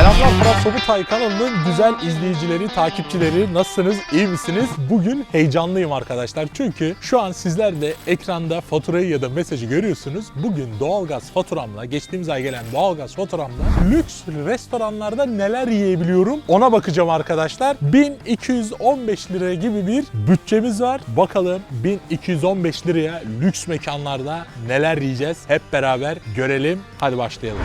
Selamlar Fırat Sobutay kanalının güzel izleyicileri, takipçileri. Nasılsınız? İyi misiniz? Bugün heyecanlıyım arkadaşlar. Çünkü şu an sizler de ekranda faturayı ya da mesajı görüyorsunuz. Bugün doğalgaz faturamla, geçtiğimiz ay gelen doğalgaz faturamla lüks restoranlarda neler yiyebiliyorum ona bakacağım arkadaşlar. 1215 lira gibi bir bütçemiz var. Bakalım 1215 liraya lüks mekanlarda neler yiyeceğiz? Hep beraber görelim. Hadi başlayalım.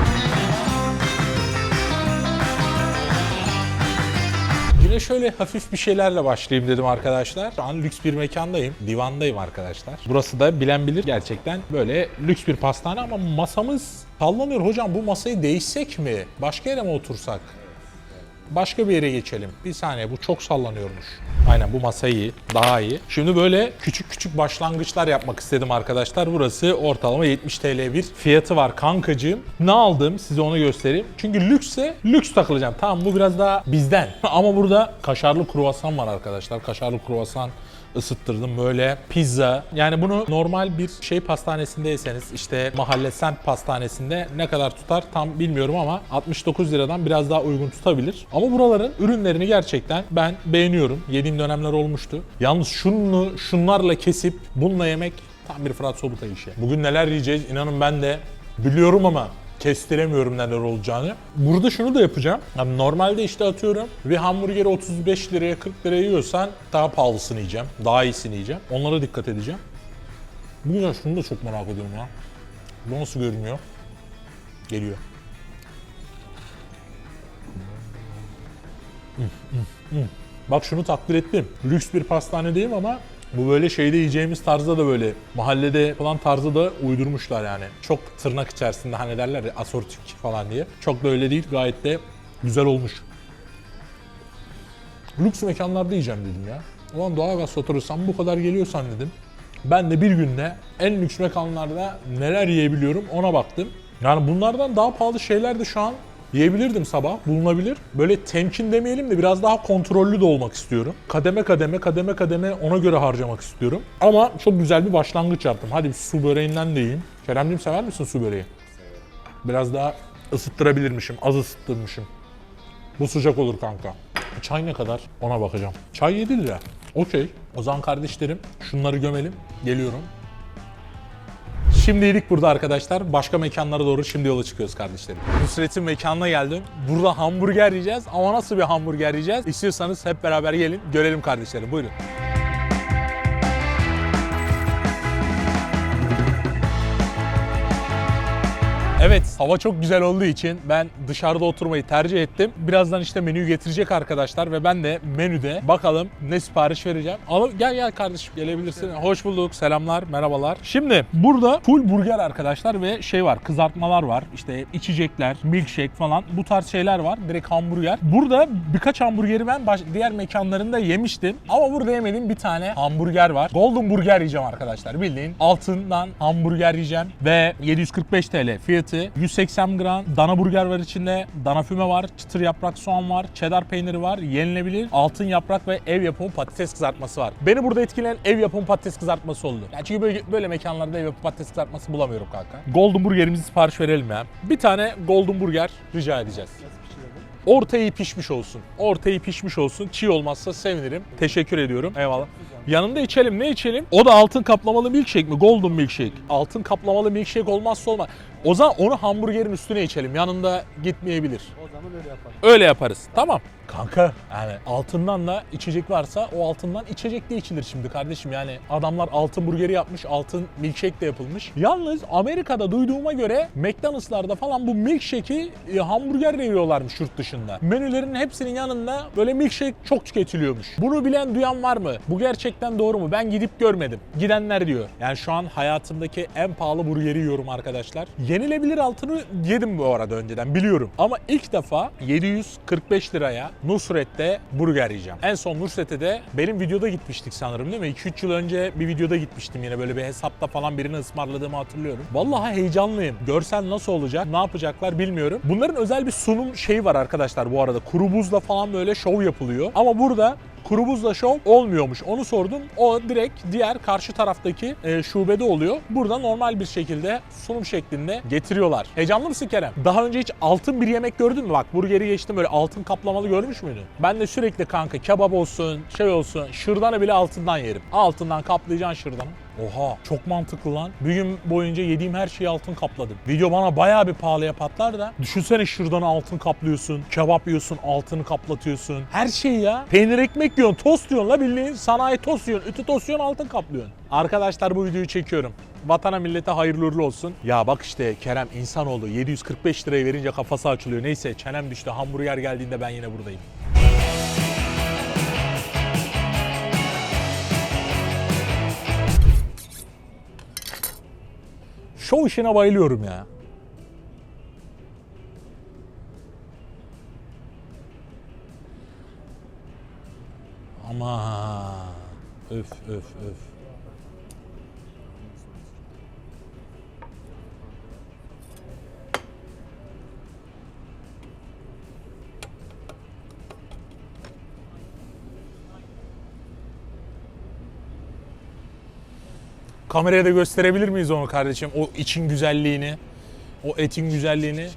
Yine şöyle hafif bir şeylerle başlayayım dedim arkadaşlar. Şu an lüks bir mekandayım. Divandayım arkadaşlar. Burası da bilen bilir gerçekten böyle lüks bir pastane ama masamız sallanıyor. Hocam bu masayı değişsek mi? Başka yere mi otursak? Başka bir yere geçelim. Bir saniye bu çok sallanıyormuş. Aynen bu masa iyi, daha iyi. Şimdi böyle küçük küçük başlangıçlar yapmak istedim arkadaşlar. Burası ortalama 70 TL bir fiyatı var kankacığım. Ne aldım size onu göstereyim. Çünkü lükse lüks takılacağım. Tamam bu biraz daha bizden. Ama burada kaşarlı kruvasan var arkadaşlar. Kaşarlı kruvasan ısıttırdım böyle pizza. Yani bunu normal bir şey pastanesinde yeseniz işte mahalle semt pastanesinde ne kadar tutar tam bilmiyorum ama 69 liradan biraz daha uygun tutabilir. Ama buraların ürünlerini gerçekten ben beğeniyorum. Yediğim dönemler olmuştu. Yalnız şunu şunlarla kesip bununla yemek tam bir Fırat Sobutay işi. Bugün neler yiyeceğiz inanın ben de biliyorum ama kestiremiyorum neler olacağını. Burada şunu da yapacağım. Normalde işte atıyorum bir hamburgeri 35 liraya 40 liraya yiyorsan daha pahalısını yiyeceğim. Daha iyisini yiyeceğim. Onlara dikkat edeceğim. Bu yüzden şunu da çok merak ediyorum ya. Bu nasıl görünüyor? Geliyor. Bak şunu takdir ettim. Lüks bir pastanedeyim ama bu böyle şeyde yiyeceğimiz tarzda da böyle mahallede falan tarzı da uydurmuşlar yani. Çok tırnak içerisinde hani derler ya asortik falan diye. Çok da öyle değil gayet de güzel olmuş. Lüks mekanlarda yiyeceğim dedim ya. Ulan doğalgaz faturasından bu kadar geliyorsan dedim. Ben de bir günde en lüks mekanlarda neler yiyebiliyorum ona baktım. Yani bunlardan daha pahalı şeyler de şu an yiyebilirdim sabah. Bulunabilir. Böyle temkin demeyelim de biraz daha kontrollü de olmak istiyorum. Kademe kademe kademe kademe ona göre harcamak istiyorum. Ama çok güzel bir başlangıç yaptım. Hadi bir su böreğinden de yiyeyim. Keremciğim sever misin su böreği? Biraz daha ısıttırabilirmişim. Az ısıttırmışım. Bu sıcak olur kanka. Çay ne kadar? Ona bakacağım. Çay 7 lira. Okey. O zaman kardeşlerim şunları gömelim. Geliyorum. Şimdilik burada arkadaşlar. Başka mekanlara doğru şimdi yola çıkıyoruz kardeşlerim. Nusret'in mekanına geldim. Burada hamburger yiyeceğiz. Ama nasıl bir hamburger yiyeceğiz? İstiyorsanız hep beraber gelin. Görelim kardeşlerim. Buyurun. Evet, hava çok güzel olduğu için ben dışarıda oturmayı tercih ettim. Birazdan işte menüyü getirecek arkadaşlar ve ben de menüde bakalım ne sipariş vereceğim. Ama gel gel kardeşim gelebilirsin. Hoş bulduk. Selamlar, merhabalar. Şimdi burada full burger arkadaşlar ve şey var, kızartmalar var. İşte içecekler, milkshake falan bu tarz şeyler var. Direkt hamburger. Burada birkaç hamburgeri ben baş- diğer mekanlarında yemiştim. Ama burada yemediğim bir tane hamburger var. Golden Burger yiyeceğim arkadaşlar. Bildiğin altından hamburger yiyeceğim ve 745 TL fiyatı. 180 gram dana burger var içinde. Dana füme var, çıtır yaprak soğan var, cheddar peyniri var, yenilebilir. Altın yaprak ve ev yapımı patates kızartması var. Beni burada etkileyen ev yapımı patates kızartması oldu. Yani çünkü böyle, böyle mekanlarda ev yapımı patates kızartması bulamıyorum kanka. Golden Burger'imizi sipariş verelim ya. Bir tane Golden Burger rica edeceğiz. Orta iyi pişmiş olsun. Orta iyi pişmiş olsun. Çiğ olmazsa sevinirim. Teşekkür ediyorum. Eyvallah. Yanında içelim. Ne içelim? O da altın kaplamalı milkshake mi? Golden milkshake. Altın kaplamalı milkshake olmazsa olmaz. O zaman onu hamburgerin üstüne içelim. Yanında gitmeyebilir. O zaman öyle yaparız. Öyle yaparız. Tamam. Kanka yani altından da içecek varsa o altından içecek de içilir şimdi kardeşim. Yani adamlar altın burgeri yapmış, altın milkshake de yapılmış. Yalnız Amerika'da duyduğuma göre McDonald's'larda falan bu milkshake'i e, hamburgerle yiyorlarmış yurt dışında. Menülerin hepsinin yanında böyle milkshake çok tüketiliyormuş. Bunu bilen duyan var mı? Bu gerçekten doğru mu? Ben gidip görmedim. Gidenler diyor. Yani şu an hayatımdaki en pahalı burgeri yiyorum arkadaşlar. Yenilebilir altını yedim bu arada önceden biliyorum. Ama ilk defa 745 liraya Nusret'te burger yiyeceğim. En son Nusret'e de benim videoda gitmiştik sanırım değil mi? 2-3 yıl önce bir videoda gitmiştim yine böyle bir hesapta falan birini ısmarladığımı hatırlıyorum. Vallahi heyecanlıyım. Görsel nasıl olacak, ne yapacaklar bilmiyorum. Bunların özel bir sunum şeyi var arkadaşlar bu arada. Kuru buzla falan böyle şov yapılıyor. Ama burada kuru buzla şov olmuyormuş. Onu sordum. O direkt diğer karşı taraftaki e, şubede oluyor. Burada normal bir şekilde sunum şeklinde getiriyorlar. Heyecanlı mısın Kerem? Daha önce hiç altın bir yemek gördün mü? Bak burgeri geçtim böyle altın kaplamalı görmüş müydün? Ben de sürekli kanka kebap olsun, şey olsun, şırdanı bile altından yerim. Altından kaplayacaksın şırdanı. Oha çok mantıklı lan. Bir gün boyunca yediğim her şeyi altın kapladım. Video bana bayağı bir pahalıya patlar da. Düşünsene şırdanı altın kaplıyorsun. Kebap yiyorsun altını kaplatıyorsun. Her şey ya. Peynir ekmek yiyorsun, tost yiyorsun la bildiğin sanayi tost yiyorsun. Ütü tost yiyorsun altın kaplıyorsun. Arkadaşlar bu videoyu çekiyorum. Vatana millete hayırlı uğurlu olsun. Ya bak işte Kerem insan oldu. 745 liraya verince kafası açılıyor. Neyse çenem düştü. Hamburger geldiğinde ben yine buradayım. Şov işine bayılıyorum ya. Ama öf öf öf. Kameraya da gösterebilir miyiz onu kardeşim? O için güzelliğini, o etin güzelliğini.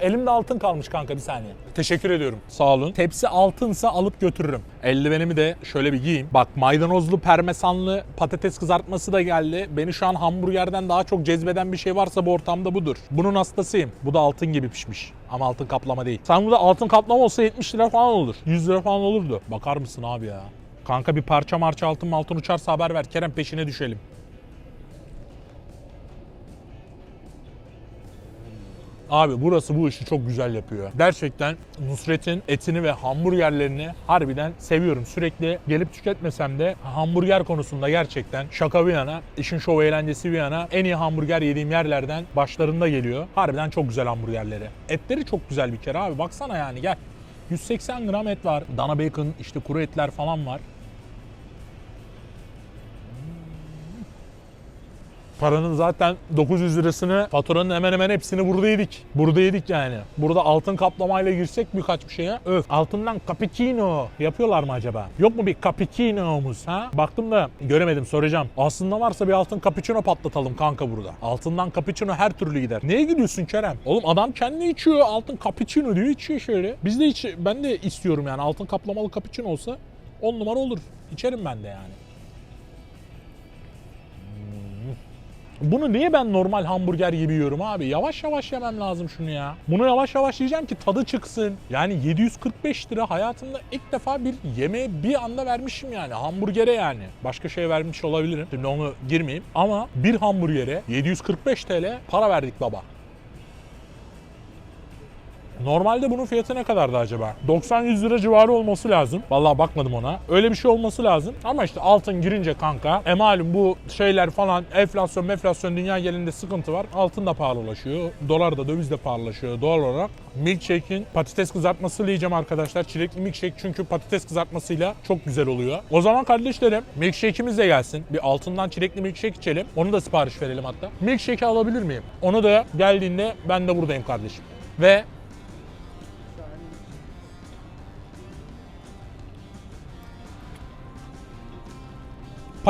Elimde altın kalmış kanka bir saniye. Teşekkür ediyorum. Sağ olun. Tepsi altınsa alıp götürürüm. Eldivenimi de şöyle bir giyeyim. Bak maydanozlu parmesanlı patates kızartması da geldi. Beni şu an hamburgerden daha çok cezbeden bir şey varsa bu ortamda budur. Bunun hastasıyım. Bu da altın gibi pişmiş. Ama altın kaplama değil. Sen burada altın kaplama olsa 70 lira falan olur. 100 lira falan olurdu. Bakar mısın abi ya? Kanka bir parça marça altın altın uçarsa haber ver. Kerem peşine düşelim. Abi burası bu işi çok güzel yapıyor. Gerçekten Nusret'in etini ve hamburgerlerini harbiden seviyorum. Sürekli gelip tüketmesem de hamburger konusunda gerçekten şaka bir yana, işin şov eğlencesi bir yana en iyi hamburger yediğim yerlerden başlarında geliyor. Harbiden çok güzel hamburgerleri. Etleri çok güzel bir kere abi. Baksana yani gel. 180 gram et var. Dana bacon, işte kuru etler falan var. Paranın zaten 900 lirasını, faturanın hemen hemen hepsini burada yedik. Burada yedik yani. Burada altın kaplamayla girsek birkaç bir şeye. Öf. Altından cappuccino yapıyorlar mı acaba? Yok mu bir cappuccino'muz ha? Baktım da göremedim soracağım. Aslında varsa bir altın cappuccino patlatalım kanka burada. Altından cappuccino her türlü gider. Neye gidiyorsun Kerem? Oğlum adam kendi içiyor altın cappuccino diyor içiyor şöyle. Biz de iç, ben de istiyorum yani altın kaplamalı cappuccino olsa 10 numara olur. İçerim ben de yani. Bunu niye ben normal hamburger gibi yiyorum abi? Yavaş yavaş yemem lazım şunu ya. Bunu yavaş yavaş yiyeceğim ki tadı çıksın. Yani 745 lira hayatımda ilk defa bir yemeğe bir anda vermişim yani. Hamburgere yani. Başka şey vermiş olabilirim. Şimdi onu girmeyeyim. Ama bir hamburgere 745 TL para verdik baba. Normalde bunun fiyatı ne kadardı acaba? 90-100 lira civarı olması lazım. Vallahi bakmadım ona. Öyle bir şey olması lazım. Ama işte altın girince kanka. E malum bu şeyler falan enflasyon enflasyon dünya genelinde sıkıntı var. Altın da pahalılaşıyor. Dolar da döviz de pahalılaşıyor doğal olarak. Milkshake'in patates kızartmasıyla yiyeceğim arkadaşlar. Çilekli milkshake çünkü patates kızartmasıyla çok güzel oluyor. O zaman kardeşlerim milkshake'imiz de gelsin. Bir altından çilekli milkshake içelim. Onu da sipariş verelim hatta. Milkshake alabilir miyim? Onu da geldiğinde ben de buradayım kardeşim. Ve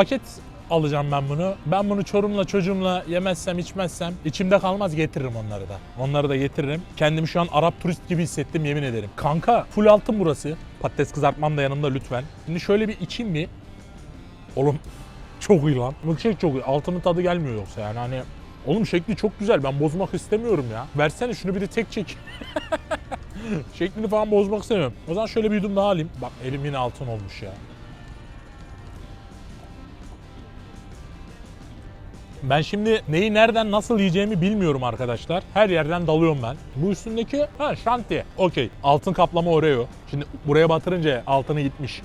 paket alacağım ben bunu. Ben bunu Çorum'la çocuğumla yemezsem içmezsem içimde kalmaz getiririm onları da. Onları da getiririm. Kendimi şu an Arap turist gibi hissettim yemin ederim. Kanka full altın burası. Patates kızartmam da yanımda lütfen. Şimdi şöyle bir içeyim mi? Oğlum çok iyi lan. Milkshake çok iyi. Altının tadı gelmiyor yoksa yani hani Oğlum şekli çok güzel. Ben bozmak istemiyorum ya. Versene şunu bir de tek çek. Şeklini falan bozmak istemiyorum. O zaman şöyle bir yudum daha alayım. Bak elim yine altın olmuş ya. Ben şimdi neyi nereden nasıl yiyeceğimi bilmiyorum arkadaşlar. Her yerden dalıyorum ben. Bu üstündeki ha şantiye. Okey. Altın kaplama Oreo. Şimdi buraya batırınca altını gitmiş.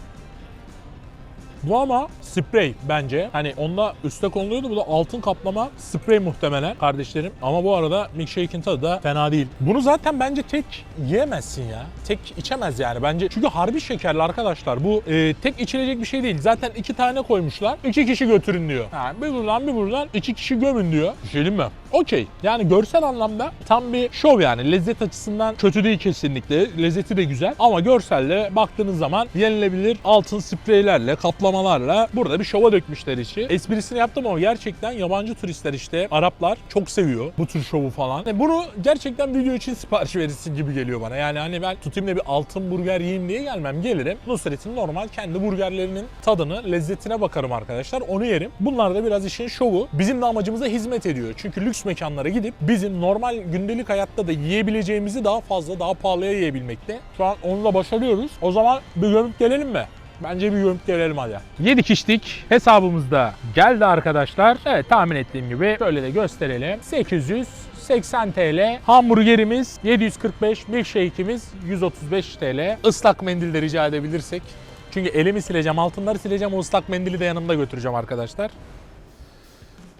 Bu ama sprey bence. Hani onda üstte konuluyordu. Bu da altın kaplama sprey muhtemelen kardeşlerim. Ama bu arada milkshake'in tadı da fena değil. Bunu zaten bence tek yiyemezsin ya. Tek içemez yani bence. Çünkü harbi şekerli arkadaşlar. Bu e, tek içilecek bir şey değil. Zaten iki tane koymuşlar. İki kişi götürün diyor. Ha, bir buradan bir buradan iki kişi gömün diyor. Bir şey mi? Okey. Yani görsel anlamda tam bir şov yani. Lezzet açısından kötü değil kesinlikle. Lezzeti de güzel. Ama görselle baktığınız zaman yenilebilir altın spreylerle, kaplamalarla burada bir şova dökmüşler işi. Esprisini yaptım ama gerçekten yabancı turistler işte Araplar çok seviyor bu tür şovu falan. E bunu gerçekten video için sipariş verirsin gibi geliyor bana. Yani hani ben tutayım da bir altın burger yiyeyim diye gelmem. Gelirim. Nusret'in normal kendi burgerlerinin tadını, lezzetine bakarım arkadaşlar. Onu yerim. Bunlar da biraz işin şovu. Bizim de amacımıza hizmet ediyor. Çünkü lüks mekanlara gidip bizim normal gündelik hayatta da yiyebileceğimizi daha fazla, daha pahalıya yiyebilmekte. Şu an onu da başarıyoruz. O zaman bir gömüp gelelim mi? Bence bir gömüp gelelim hadi. Yedik içtik. Hesabımızda geldi arkadaşlar. Evet tahmin ettiğim gibi şöyle de gösterelim. 880 TL. Hamburgerimiz 745. Milkshake'imiz 135 TL. Islak mendil de rica edebilirsek. Çünkü elimi sileceğim, altınları sileceğim. O ıslak mendili de yanımda götüreceğim arkadaşlar.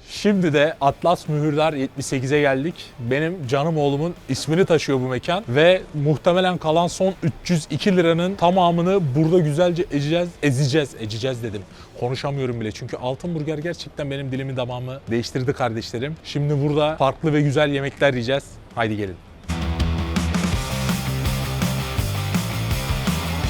Şimdi de Atlas Mühürdar 78'e geldik. Benim canım oğlumun ismini taşıyor bu mekan ve muhtemelen kalan son 302 liranın tamamını burada güzelce ezeceğiz, ezeceğiz, ezeceğiz dedim. Konuşamıyorum bile çünkü Altın Burger gerçekten benim dilimi damağımı değiştirdi kardeşlerim. Şimdi burada farklı ve güzel yemekler yiyeceğiz. Haydi gelin.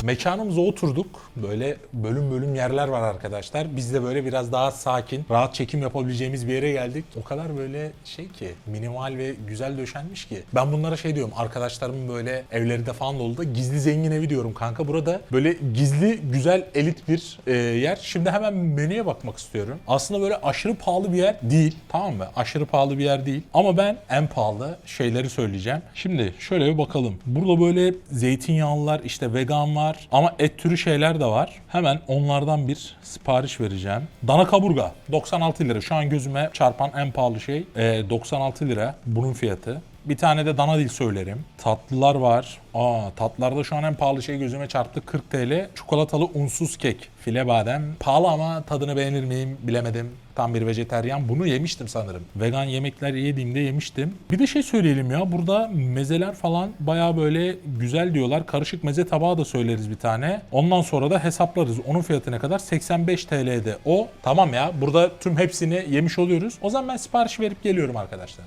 Mekanımıza oturduk. Böyle bölüm bölüm yerler var arkadaşlar. Biz de böyle biraz daha sakin, rahat çekim yapabileceğimiz bir yere geldik. O kadar böyle şey ki, minimal ve güzel döşenmiş ki. Ben bunlara şey diyorum, arkadaşlarımın böyle evleri de falan dolu da gizli zengin evi diyorum kanka. Burada böyle gizli, güzel, elit bir e, yer. Şimdi hemen menüye bakmak istiyorum. Aslında böyle aşırı pahalı bir yer değil. Tamam mı? Aşırı pahalı bir yer değil. Ama ben en pahalı şeyleri söyleyeceğim. Şimdi şöyle bir bakalım. Burada böyle zeytinyağlılar, işte vegan var. Ama et türü şeyler de var. Hemen onlardan bir sipariş vereceğim. Dana kaburga 96 lira. Şu an gözüme çarpan en pahalı şey e, 96 lira bunun fiyatı. Bir tane de dana dil söylerim. Tatlılar var. Aa tatlılarda şu an en pahalı şey gözüme çarptı 40 TL. Çikolatalı unsuz kek. File badem. Pahalı ama tadını beğenir miyim bilemedim. Tam bir vejeteryan. Bunu yemiştim sanırım. Vegan yemekler yediğimde yemiştim. Bir de şey söyleyelim ya. Burada mezeler falan baya böyle güzel diyorlar. Karışık meze tabağı da söyleriz bir tane. Ondan sonra da hesaplarız. Onun fiyatı ne kadar? 85 TL'de. O tamam ya. Burada tüm hepsini yemiş oluyoruz. O zaman ben sipariş verip geliyorum arkadaşlar.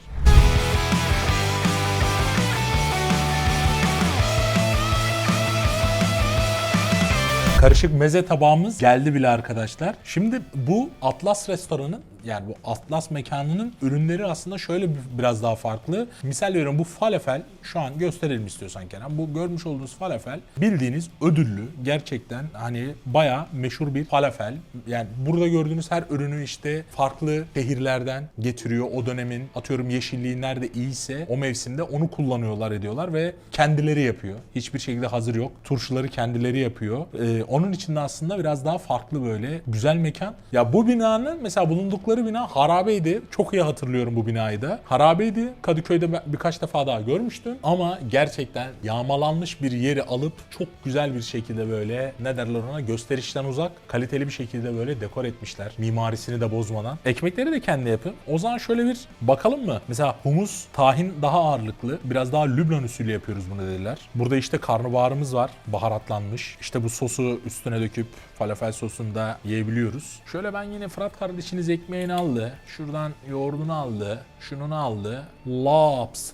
Karışık meze tabağımız geldi bile arkadaşlar. Şimdi bu Atlas restoranın yani bu Atlas mekanının ürünleri aslında şöyle bir- biraz daha farklı. Misal veriyorum bu falafel şu an gösterelim istiyorsan Kenan. Bu görmüş olduğunuz falafel bildiğiniz ödüllü gerçekten hani bayağı meşhur bir falafel. Yani burada gördüğünüz her ürünü işte farklı şehirlerden getiriyor. O dönemin atıyorum yeşilliği nerede iyiyse o mevsimde onu kullanıyorlar ediyorlar ve kendileri yapıyor. Hiçbir şekilde hazır yok. Turşuları kendileri yapıyor. Ee, onun için de aslında biraz daha farklı böyle güzel mekan. Ya bu binanın mesela bulundukları bina harabeydi. Çok iyi hatırlıyorum bu binayı da. Harabeydi. Kadıköy'de birkaç defa daha görmüştüm. Ama gerçekten yağmalanmış bir yeri alıp çok güzel bir şekilde böyle ne derler ona gösterişten uzak kaliteli bir şekilde böyle dekor etmişler. Mimarisini de bozmadan. Ekmekleri de kendi yapın. O zaman şöyle bir bakalım mı? Mesela humus, tahin daha ağırlıklı. Biraz daha Lübnan usulü yapıyoruz bunu dediler. Burada işte karnabaharımız var. Baharatlanmış. İşte bu sosu üstüne döküp falafel sosunu da yiyebiliyoruz. Şöyle ben yine Fırat kardeşiniz ekmeğini aldı. Şuradan yoğurdunu aldı. Şununu aldı. Laps.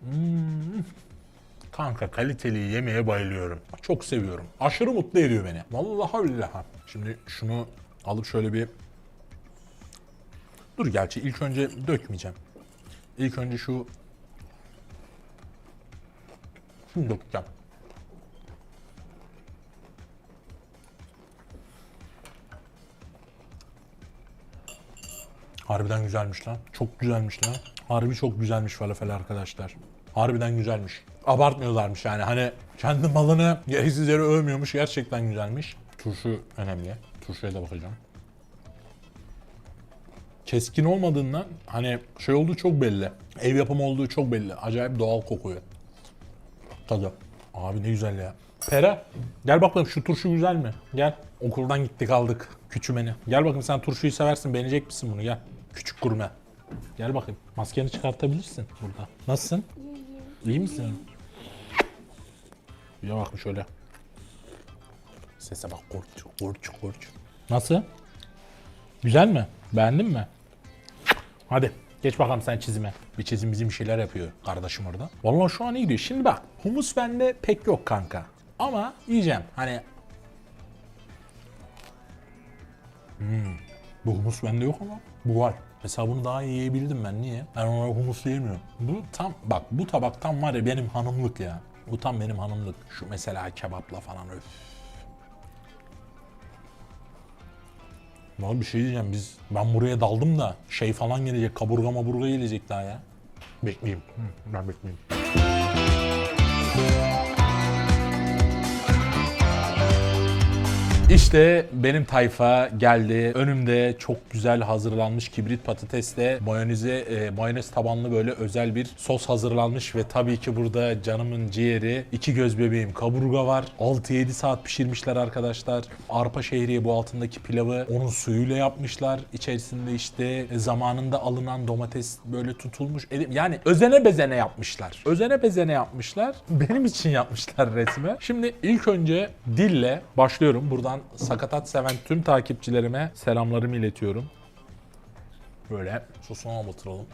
Hmm. Kanka kaliteli yemeğe bayılıyorum. Çok seviyorum. Aşırı mutlu ediyor beni. Vallahi billahi. Şimdi şunu alıp şöyle bir... Dur gerçi ilk önce dökmeyeceğim. İlk önce şu... Şunu dökeceğim. Harbiden güzelmiş lan. Çok güzelmiş lan. Harbi çok güzelmiş falafel arkadaşlar. Harbiden güzelmiş. Abartmıyorlarmış yani. Hani kendi malını gereksiz yere övmüyormuş. Gerçekten güzelmiş. Turşu önemli. Turşuya da bakacağım. Keskin olmadığından hani şey olduğu çok belli. Ev yapımı olduğu çok belli. Acayip doğal kokuyor. Tadı. Abi ne güzel ya. Pera gel bakalım şu turşu güzel mi? Gel. Okuldan gittik aldık küçümeni. Gel bakayım sen turşuyu seversin beğenecek misin bunu gel. Küçük gurme. Gel bakayım. Maskeni çıkartabilirsin burada. Nasılsın? İyi misin? Ya bakın şöyle. Sese bak korç korç korç. Nasıl? Güzel mi? Beğendin mi? Hadi geç bakalım sen çizime. Bir çizim bizim bir şeyler yapıyor kardeşim orada. Vallahi şu an iyi gidiyor. Şimdi bak humus bende pek yok kanka. Ama yiyeceğim. Hani Hmm, Bu humus bende yok ama bu var. Mesela bunu daha iyi yiyebildim ben. Niye? Ben ona humus yemiyorum. Bu tam bak bu tabak tam var ya benim hanımlık ya. Bu tam benim hanımlık. Şu mesela kebapla falan öf. Vallahi bir şey diyeceğim biz ben buraya daldım da şey falan gelecek kaburga maburga gelecek daha ya. Bekleyeyim. Ben bekleyeyim. İşte benim tayfa geldi. Önümde çok güzel hazırlanmış kibrit patatesle mayoneze, e, mayonez tabanlı böyle özel bir sos hazırlanmış ve tabii ki burada canımın ciğeri, iki göz bebeğim kaburga var. 6-7 saat pişirmişler arkadaşlar. Arpa şehriye bu altındaki pilavı onun suyuyla yapmışlar. İçerisinde işte zamanında alınan domates böyle tutulmuş. Yani özene bezene yapmışlar. Özene bezene yapmışlar. Benim için yapmışlar resmi. Şimdi ilk önce dille başlıyorum. Buradan sakatat seven tüm takipçilerime selamlarımı iletiyorum. Böyle sosuna batıralım.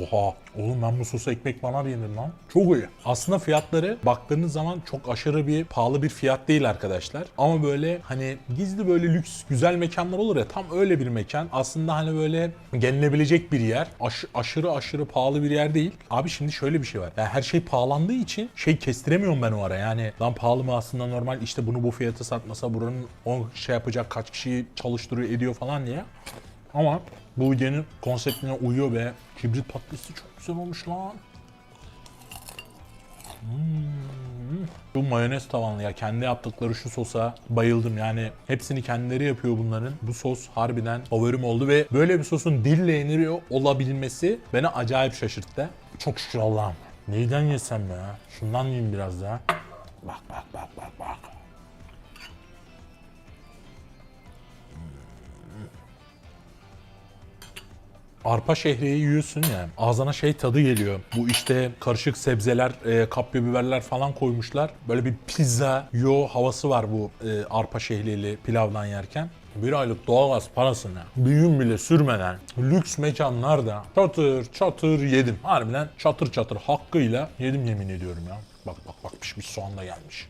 Oha. Oğlum ben bu sosu ekmek bana yenir lan. Çok iyi. Aslında fiyatları baktığınız zaman çok aşırı bir pahalı bir fiyat değil arkadaşlar. Ama böyle hani gizli böyle lüks güzel mekanlar olur ya tam öyle bir mekan. Aslında hani böyle gelinebilecek bir yer. Aş- aşırı aşırı pahalı bir yer değil. Abi şimdi şöyle bir şey var. Yani her şey pahalandığı için şey kestiremiyorum ben o ara. Yani lan pahalı mı aslında normal işte bunu bu fiyata satmasa buranın o şey yapacak kaç kişiyi çalıştırıyor ediyor falan diye. Ama bu videonun konseptine uyuyor ve kibrit patatesi çok güzel olmuş lan. Hmm. Bu mayonez tavanlı ya kendi yaptıkları şu sosa bayıldım yani hepsini kendileri yapıyor bunların. Bu sos harbiden favorim oldu ve böyle bir sosun dille yeniliyor olabilmesi beni acayip şaşırttı. Çok şükür Allah'ım. Neyden yesem ya? Şundan yiyeyim biraz daha. Bak bak bak bak bak. Arpa şehriyeyi yiyorsun ya ağzına şey tadı geliyor. Bu işte karışık sebzeler, e, kapya biberler falan koymuşlar. Böyle bir pizza yo havası var bu e, arpa şehriyeli pilavdan yerken. Bir aylık doğalgaz parasını bir gün bile sürmeden lüks mekanlarda çatır çatır yedim. Harbiden çatır çatır hakkıyla yedim yemin ediyorum ya. Bak bak bak pişmiş soğan da gelmiş.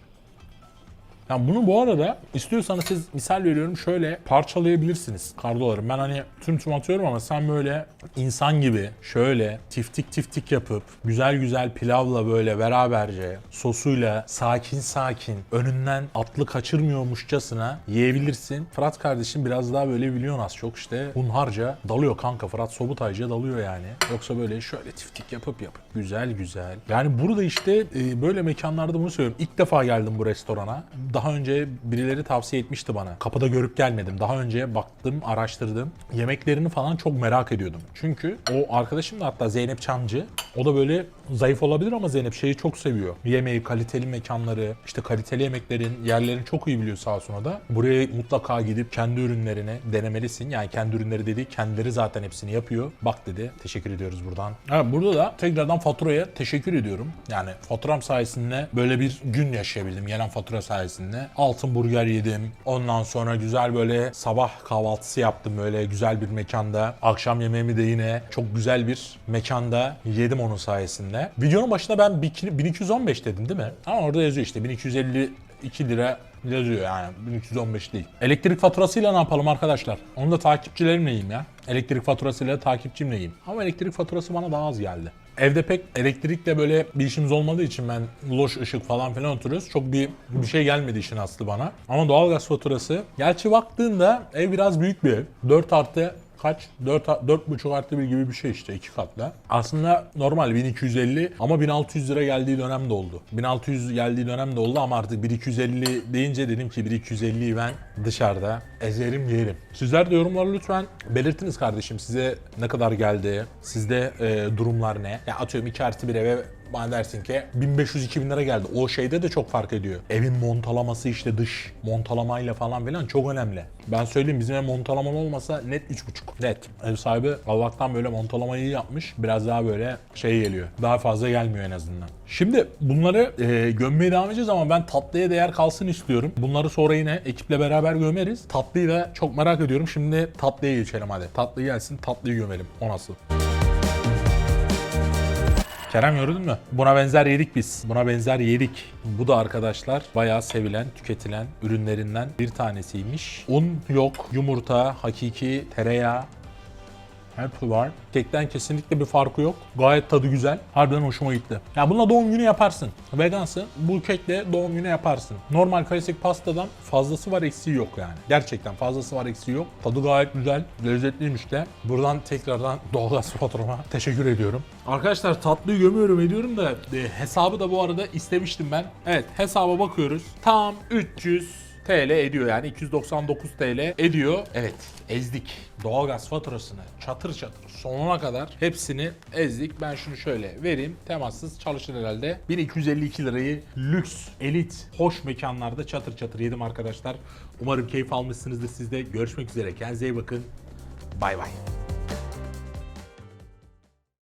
Yani bunu bu arada istiyorsanız siz misal veriyorum şöyle parçalayabilirsiniz kardoları. Ben hani tüm tüm atıyorum ama sen böyle insan gibi şöyle tiftik tiftik yapıp güzel güzel pilavla böyle beraberce sosuyla sakin sakin önünden atlı kaçırmıyormuşçasına yiyebilirsin. Fırat kardeşim biraz daha böyle biliyorsun az çok işte hunharca dalıyor kanka. Fırat Sobutaycı'ya dalıyor yani. Yoksa böyle şöyle tiftik yapıp yapıp güzel güzel. Yani burada işte e, böyle mekanlarda bunu söylüyorum. İlk defa geldim bu restorana. Daha önce birileri tavsiye etmişti bana. Kapıda görüp gelmedim. Daha önce baktım, araştırdım. Yemeklerini falan çok merak ediyordum. Çünkü o arkadaşım da hatta Zeynep Çamcı. O da böyle zayıf olabilir ama Zeynep şeyi çok seviyor. Yemeği, kaliteli mekanları, işte kaliteli yemeklerin yerlerini çok iyi biliyor sağ sonra da. Buraya mutlaka gidip kendi ürünlerini denemelisin. Yani kendi ürünleri dediği kendileri zaten hepsini yapıyor. Bak dedi. Teşekkür ediyoruz buradan. Evet, burada da tekrardan faturaya teşekkür ediyorum. Yani faturam sayesinde böyle bir gün yaşayabildim. Gelen fatura sayesinde. Altın burger yedim. Ondan sonra güzel böyle sabah kahvaltısı yaptım böyle güzel bir mekanda. Akşam yemeğimi de yine çok güzel bir mekanda yedim onun sayesinde. Videonun başında ben bir- 1215 dedim değil mi? Ama orada yazıyor işte 1252 lira yazıyor yani 1315 değil. Elektrik faturasıyla ne yapalım arkadaşlar? Onu da takipçilerimle yiyeyim ya. Elektrik faturasıyla takipçimle yiyeyim. Ama elektrik faturası bana daha az geldi. Evde pek elektrikle böyle bir işimiz olmadığı için ben loş ışık falan filan oturuyoruz. Çok bir bir şey gelmedi işin aslı bana. Ama doğalgaz faturası. Gerçi baktığında ev biraz büyük bir ev. 4 artı kaç? 4 4,5 artı bir gibi bir şey işte iki katlı. Aslında normal 1250 ama 1600 lira geldiği dönem de oldu. 1600 geldiği dönem de oldu ama artık 1250 deyince dedim ki 1250'yi ben dışarıda ezerim yerim. Sizler de yorumları lütfen belirtiniz kardeşim size ne kadar geldi, sizde e, durumlar ne? Ya atıyorum 2 artı bir eve bana dersin ki 1500-2000 lira geldi. O şeyde de çok fark ediyor. Evin montalaması işte dış montalamayla falan filan çok önemli. Ben söyleyeyim bizim ev montalamalı olmasa net 3.5. Net. Ev sahibi Allah'tan böyle montalamayı yapmış. Biraz daha böyle şey geliyor. Daha fazla gelmiyor en azından. Şimdi bunları e, gömmeye devam edeceğiz ama ben tatlıya değer kalsın istiyorum. Bunları sonra yine ekiple beraber gömeriz. Tatlıyı da çok merak ediyorum. Şimdi tatlıya geçelim hadi. Tatlı gelsin tatlıyı gömelim. O nasıl? Kerem gördün mü? Buna benzer yedik biz. Buna benzer yedik. Bu da arkadaşlar bayağı sevilen, tüketilen ürünlerinden bir tanesiymiş. Un yok, yumurta, hakiki tereyağı, hepsi var. Kekten kesinlikle bir farkı yok. Gayet tadı güzel. Harbiden hoşuma gitti. Ya bununla doğum günü yaparsın. Vegansın. Bu kekle doğum günü yaparsın. Normal klasik pastadan fazlası var eksiği yok yani. Gerçekten fazlası var eksiği yok. Tadı gayet güzel. Lezzetliymiş de. Buradan tekrardan doğalgaz faturama teşekkür ediyorum. Arkadaşlar tatlıyı gömüyorum ediyorum da e, hesabı da bu arada istemiştim ben. Evet hesaba bakıyoruz. Tam 300 TL ediyor yani 299 TL ediyor. Evet ezdik. Doğalgaz faturasını çatır çatır sonuna kadar hepsini ezdik. Ben şunu şöyle vereyim. Temassız çalışır herhalde. 1252 lirayı lüks, elit, hoş mekanlarda çatır çatır yedim arkadaşlar. Umarım keyif almışsınızdır siz de. Görüşmek üzere. Kendinize iyi bakın. Bay bay.